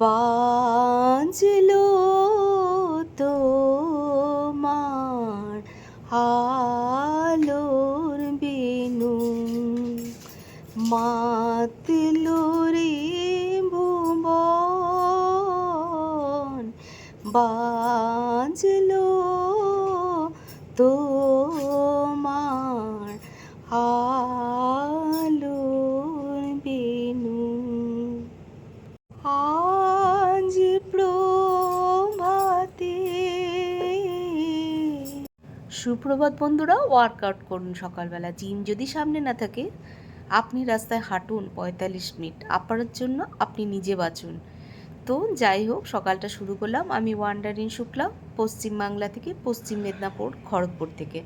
বাজলো তোমার আলোর বেনু মাতলো সুপ্রভাত বন্ধুরা ওয়ার্কআউট করুন সকালবেলা। জিম যদি সামনে না থাকে, আপনি রাস্তায় হাঁটুন পঁয়তাল্লিশ মিনিট। আপনার জন্য আপনি নিজে বাঁচুন। তো যাই হোক, সকালটা শুরু করলাম। আমি ওয়ান্ডারিন শুক্লা, পশ্চিমবাংলা থেকে পশ্চিম মেদিনীপুর, খড়গপুর থেকে।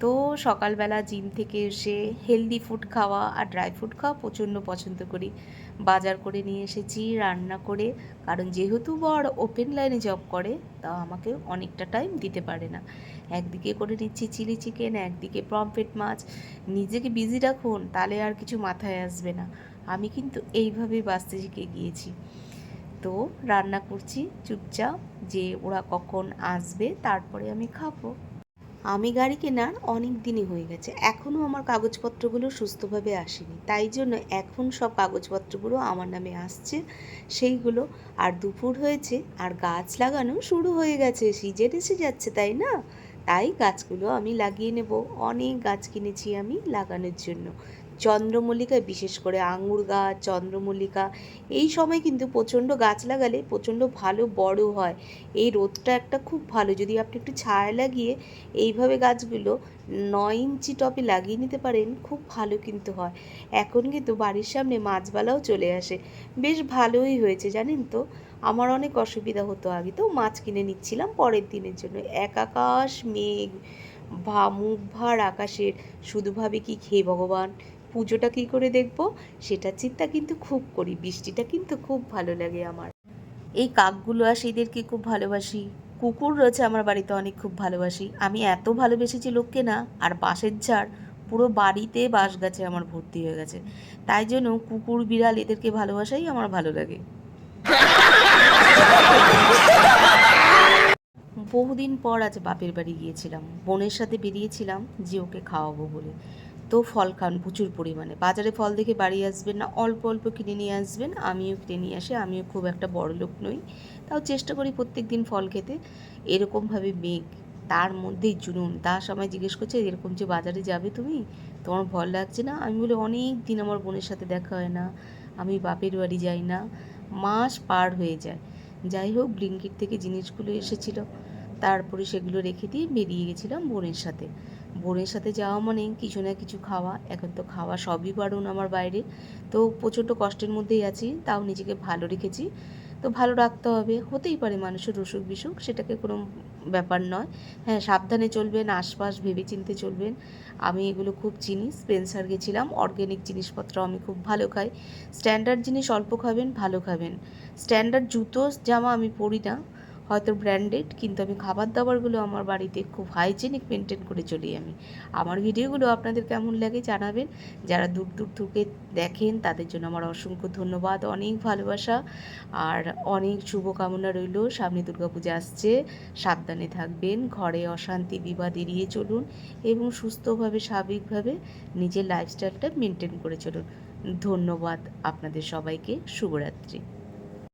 তো সকালবেলা জিম থেকে এসে হেলদি ফুড খাওয়া আর ড্রাই ফ্রুট খাওয়া প্রচণ্ড পছন্দ করি। বাজার করে নিয়ে এসেছি, রান্না করে। কারণ যেহেতু বর ওপেন লাইনে জব করে, তা আমাকে অনেকটা টাইম দিতে পারে না। একদিকে করে নিচ্ছি চিলি চিকেন একদিকে পমফ্রেট মাছ। নিজেকে বিজি রাখুন, তাহলে আর কিছু মাথায় আসবে না। আমি কিন্তু এইভাবেই বাঁচতে শিখে গিয়েছি তো রান্না করছি, চুপচাপ যে ওরা কখন আসবে, তারপরে আমি খাব। আমি গাড়ি কেনার অনেক দিনই হয়ে গেছে। এখনও আমার কাগজপত্রগুলো সুস্থভাবে আসেনি। তাই জন্য এখন সব কাগজপত্রগুলো আমার নামে আসছে। সেইগুলো আর দুপুর হয়েছে, আর গাছ লাগানো শুরু হয়ে গেছে। সিজন এসে যাচ্ছে, তাই না? তাই গাছগুলো আমি লাগিয়ে নেব। অনেক গাছ কিনেছি আমি লাগানোর জন্য। চন্দ্রমল্লিকা বিশেষ করে আঙুর গাছ, চন্দ্রমল্লিকা, এই সময় কিন্তু প্রচণ্ড গাছ লাগালে প্রচণ্ড ভালো বড় হয়। এই রোদটা একটা খুব ভালো, যদি আপনি একটু ছায়া লাগিয়ে এইভাবে গাছগুলো নয় ইঞ্চি টপে লাগিয়ে নিতে পারেন, খুব ভালো কিন্তু হয়। এখন কিন্তু বাড়ির সামনে মাছবালাও চলে আসে। বেশ ভালোই হয়েছে, জানেন তো? আমার অনেক অসুবিধা হতো আগে, তো মাছ কিনে নিচ্ছিলাম পরের দিনের জন্য। এক আকাশ মেঘ, ভা, মুখ ভার আকাশের, শুধু ভাবে কি খেয়ে ভগবান? পুজোটা কী করে দেখব? সেটা চিন্তা কিন্তু খুব করি। বৃষ্টিটা কিন্তু খুব ভালো লাগে আমার। এই কাকগুলো আসে এদেরকে খুব ভালোবাসি। কুকুর রয়েছে আমার বাড়িতে অনেক খুব ভালোবাসি। আমি এত ভালোবেসেছি লোককে না, আর বাঁশের ঝাড় পুরো বাড়িতে বাঁশ গাছে আমার ভর্তি হয়ে গেছে। তাই জন্য কুকুর, বিড়াল এদেরকে ভালোবাসাই আমার ভালো লাগে। বহুদিন পর আজ বাপের বাড়ি গিয়েছিলাম। বোনের সাথে বেরিয়েছিলাম যে ওকে খাওয়াবো বলে। তো ফল খান প্রচুর পরিমাণে। বাজারে ফল দেখে বাড়ি আসবেন না, অল্প অল্প কিনে নিয়ে আসবেন, আমিও কিনে নিয়ে আসি, আমিও খুব একটা বড় লোক নই। তাও চেষ্টা করি প্রত্যেক দিন ফল খেতে। এরকমভাবে মেঘ, তার মধ্যেই জুনুন। দাস আমায় জিজ্ঞেস করছে, এরকম যে বাজারে যাবে তুমি? তোমার ভয় লাগছে না? আমি বলে, অনেক দিন আমার বোনের সাথে দেখা হয় না, আমি বাপের বাড়ি যাই না। মাস পার হয়ে যায়। যাই হোক, ব্লিঙ্কিট থেকে জিনিসগুলো এসেছিল। তারপরে সেগুলো রেখে দিয়ে বেরিয়ে গেছিলাম বোনের সাথে। বোনের সাথে যাওয়া মানে কিছু না কিছু খাওয়া। এখন তো খাওয়া সবই বারণ আমার বাইরে। তো প্রচণ্ড কষ্টের মধ্যেই আছি, তাও নিজেকে ভালো রেখেছি। তো ভালো রাখতে হবে, হতেই পারে মানুষের অসুখ বিসুখ, সেটাকে কোনো ব্যাপার নয়। হ্যাঁ সাবধানে চলবেন, আশপাশ ভেবে চিনতে চলবেন। আমি এগুলো খুব চিনি, স্পেন্সার গেছিলাম, অর্গ্যানিক জিনিসপত্র আমি খুব ভালো খাই। স্ট্যান্ডার্ড জিনিস অল্প খাবেন, ভালো খাবেন। স্ট্যান্ডার্ড জুতো, জামা আমি পরি না। হয়তো ব্র্যান্ডেড কিন্তু আমি খাবার দাবারগুলো আমার বাড়িতে খুব হাইজেনিক মেনটেন করে চলি আমি। আমার ভিডিওগুলো আপনাদের কেমন লাগে জানাবেন। যারা দূর দূর থেকে দেখেন, তাদের জন্য আমার অসংখ্য ধন্যবাদ, অনেক ভালোবাসা, আর অনেক শুভকামনা রইল। সামনে দুর্গাপূজা আসছে, সাবধানে থাকবেন, ঘরে অশান্তি বিবাদ এড়িয়ে চলুন এবং সুস্থভাবে, স্বাভাবিকভাবে নিজের লাইফস্টাইলটা মেনটেন করে চলুন। ধন্যবাদ আপনাদের সবাইকে, শুভরাত্রি।